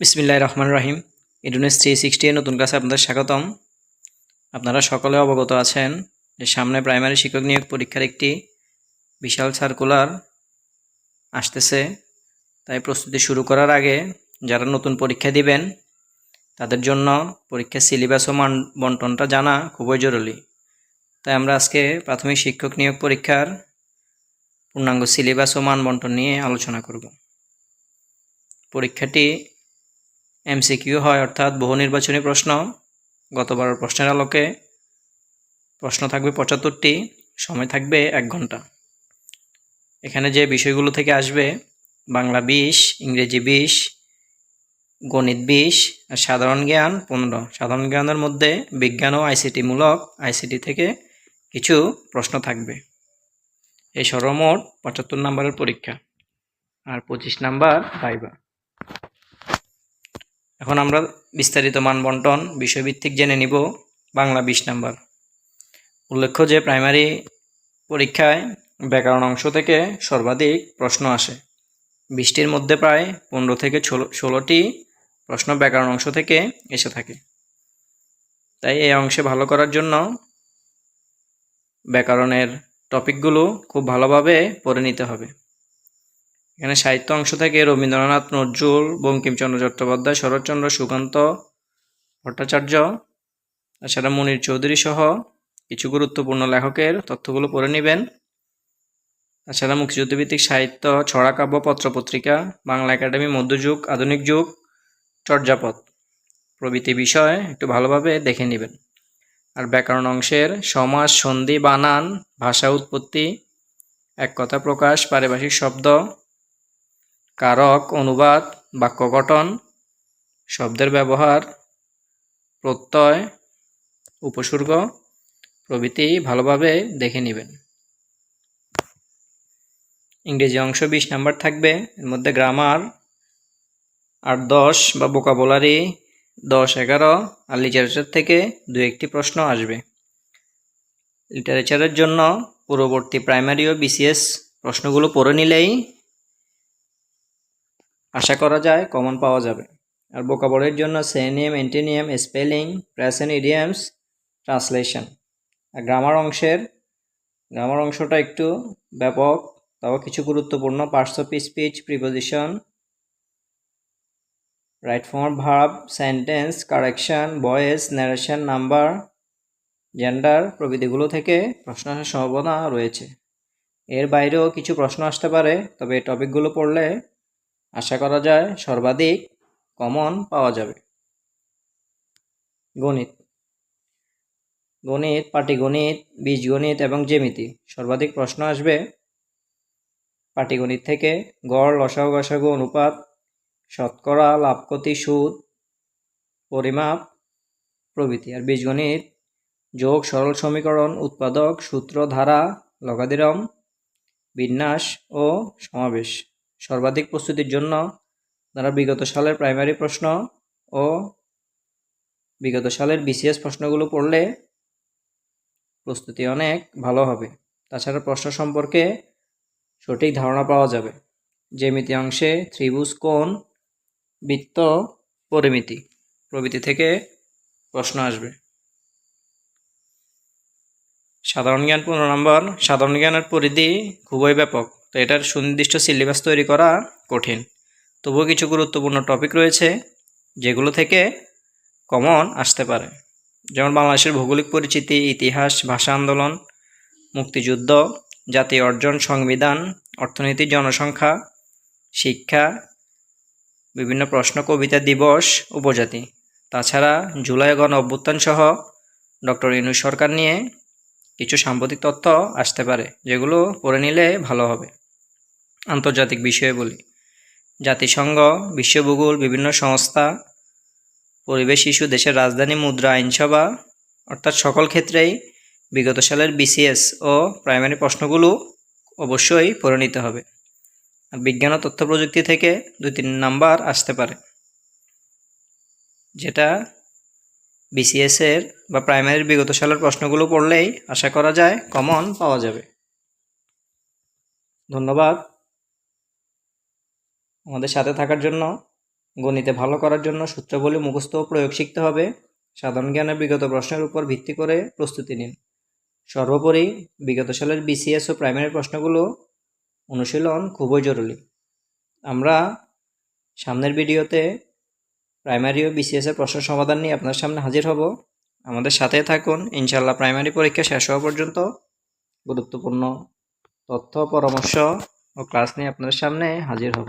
বিসমিল্লাহ রহমান রাহিম। ইডুনেস থ্রি সিক্সটি নতুন ক্লাসে আপনাদের স্বাগতম। আপনারা সকলে অবগত আছেন যে সামনে প্রাইমারি শিক্ষক নিয়োগ পরীক্ষার একটি বিশাল সার্কুলার আসতেছে। তাই প্রস্তুতি শুরু করার আগে যারা নতুন পরীক্ষা দিবেন, তাদের জন্য পরীক্ষার সিলেবাস ও মান বন্টনটা জানা খুবই জরুরি। তাই আমরা আজকে প্রাথমিক শিক্ষক নিয়োগ পরীক্ষার পূর্ণাঙ্গ সিলেবাস ও মান বন্টন নিয়ে আলোচনা করব। পরীক্ষাটি এমসিকিউ হয়, অর্থাৎ বহু নির্বাচনী প্রশ্ন গতবার প্রশ্নের আলোকে প্রশ্ন থাকবে পঁচাত্তরটি, সময় থাকবে এক ঘণ্টা। এখানে যে বিষয়গুলো থেকে আসবে, বাংলা বিশ, ইংরেজি বিশ, গণিত বিশ, আর সাধারণ জ্ঞান পনেরো। সাধারণ জ্ঞানের মধ্যে বিজ্ঞান ও আইসিটি মূলক, আইসিটি থেকে কিছু প্রশ্ন থাকবে। এই সর্বমোট পঁচাত্তর নম্বরের পরীক্ষা, আর পঁচিশ নাম্বার ভাইবা। এখন আমরা বিস্তারিত মান বন্টন বিষয়ভিত্তিক জেনে নিব বাংলা বিশ নাম্বার। উল্লেখ্য যে প্রাইমারি পরীক্ষায় ব্যাকরণ অংশ থেকে সর্বাধিক প্রশ্ন আসে। বিশটির মধ্যে প্রায় পনেরো থেকে ষোলো, ষোলোটি প্রশ্ন ব্যাকরণ অংশ থেকে এসে থাকে। তাই এই অংশে ভালো করার জন্য ব্যাকরণের টপিকগুলো খুব ভালোভাবে পড়ে নিতে হবে। এখানে সাহিত্য অংশ থেকে রবীন্দ্রনাথ, নজরুল, বঙ্কিমচন্দ্র চট্টোপাধ্যায়, শরৎচন্দ্র, সুকান্ত ভট্টাচার্য, তাছাড়া মনির চৌধুরী সহ কিছু গুরুত্বপূর্ণ লেখকের তথ্যগুলো পড়ে নেবেন। তাছাড়া মুক্তিযুদ্ধভিত্তিক সাহিত্য, ছড়া কাব্য পত্রপত্রিকা বাংলা একাডেমি, মধ্যযুগ, আধুনিক যুগ, চর্যাপদ প্রভৃতি বিষয় একটু ভালোভাবে দেখে নেবেন। আর ব্যাকরণ অংশের সমাজ, সন্ধি, বানান, ভাষা উৎপত্তি, এক কথা প্রকাশ, পারিভাষিক শব্দ কারক, অনুবাদ, বাক্য গঠন, শব্দের ব্যবহার, প্রত্যয়, উপসর্গ প্রভৃতি ভালোভাবে দেখে নেবেন। ইংরেজি অংশ বিশ নাম্বার থাকবে। এর মধ্যে গ্রামার আর দশ বা বোকাবোলারি দশ এগারো আর লিটারেচার থেকে দু একটি প্রশ্ন আসবে। লিটারেচারের জন্য পূর্ববর্তী প্রাইমারি ও বিসিএস প্রশ্নগুলো পড়ে নিলেই আশা করা যায় কমন পাওয়া যাবে। আর বোকাবলের জন্য synonym antonym spelling present idioms translation আর গ্রামার অংশের গ্রামার অংশটা একটু ব্যাপক, তাও কিছু গুরুত্বপূর্ণ। Parts of speech preposition right form verb sentence correction voice narration number gender প্রভৃতিগুলো থেকে প্রশ্ন আসার সম্ভাবনা রয়েছে। এর বাইরেও কিছু প্রশ্ন আসতে পারে, তবে এই টপিকগুলো পড়লে আশা করা যায় সর্বাধিক কমন পাওয়া যাবে। গণিত। গণিত, পাটিগণিত, বীজগণিত এবং জ্যামিতি। সর্বাধিক প্রশ্ন আসবে পাটিগণিত থেকে গড়, লসাগু গসাগু অনুপাত, শতকরা লাভক্ষতি সুদ, পরিমাপ, প্রভৃতি। আর বীজগণিত, যোগ, সরল সমীকরণ, উৎপাদক, সূত্র, ধারা লগাদিরম বিন্যাস ও সমাবেশ। সর্বাধিক প্রস্তুতির জন্য তারা বিগত সালের প্রাইমারি প্রশ্ন ও বিগত সালের বিসিএস প্রশ্নগুলো পড়লে প্রস্তুতি অনেক ভালো হবে। তাছাড়া প্রশ্ন সম্পর্কে সঠিক ধারণা পাওয়া যাবে। জ্যামিতি অংশে ত্রিভুজ কোণ, বৃত্ত, পরিমিতি প্রভৃতি থেকে প্রশ্ন আসবে। সাধারণ জ্ঞান পনেরো নম্বর। সাধারণ জ্ঞানের পরিধি খুবই ব্যাপক। তো এটার সুনির্দিষ্ট সিলেবাস তৈরি করা কঠিন। তবুও কিছু গুরুত্বপূর্ণ টপিক রয়েছে, যেগুলো থেকে কমন আসতে পারে। যেমন বাংলাদেশের ভৌগোলিক পরিচিতি, ইতিহাস, ভাষা আন্দোলন, মুক্তিযুদ্ধ, জাতীয় অর্জন, সংবিধান, অর্থনীতি, জনসংখ্যা, শিক্ষা, বিভিন্ন প্রশ্ন, কবিতা, দিবস, উপজাতি। তাছাড়া জুলাই গণ অভ্যুত্থান সহ ডক্টর ইনু সরকার নিয়ে কিছু সাম্প্রতিক তথ্য আসতে পারে, যেগুলো পড়ে নিলে ভালো হবে। আন্তর্জাতিক বিষয়ে বলি। জাতিসংঘ, বিশ্বভূগোল, বিভিন্ন সংস্থা, পরিবেশ ইস্যু, দেশের রাজধানী, মুদ্রা, আইনসভা, অর্থাৎ সকল ক্ষেত্রেই বিগত সালের বিসিএস ও প্রাইমারি প্রশ্নগুলো অবশ্যই পড়ে নিতে হবে। আর বিজ্ঞান ও তথ্য প্রযুক্তি থেকে দুই তিন নাম্বার আসতে পারে। যেটা বিসিএসের বা প্রাইমারির বিগত সালের প্রশ্নগুলো পড়লেই আশা করা যায় কমন পাওয়া যাবে। ধন্যবাদ। আমাদের সাথে থাকার জন্য, গণিতে ভালো করার জন্য সূত্রাবলী মুখস্থ প্রয়োগ শিখতে হবে। সাধারণ জ্ঞানের বিগত প্রশ্নের উপর ভিত্তি করে প্রস্তুতি নিন। সর্বোপরি বিগত সালের বিসিএস ও প্রাইমারি প্রশ্নগুলো অনুশীলন খুবই জরুরি। আমরা সামনের ভিডিওতে প্রাইমারি ও বিসিএসের প্রশ্ন সমাধান নিয়ে আপনার সামনে হাজির হব। আমাদের সাথে থাকুন। ইনশাল্লাহ প্রাইমারি পরীক্ষা শেষ হওয়া পর্যন্ত গুরুত্বপূর্ণ তথ্য, পরামর্শ ও ক্লাস নিয়ে আপনাদের সামনে হাজির হব।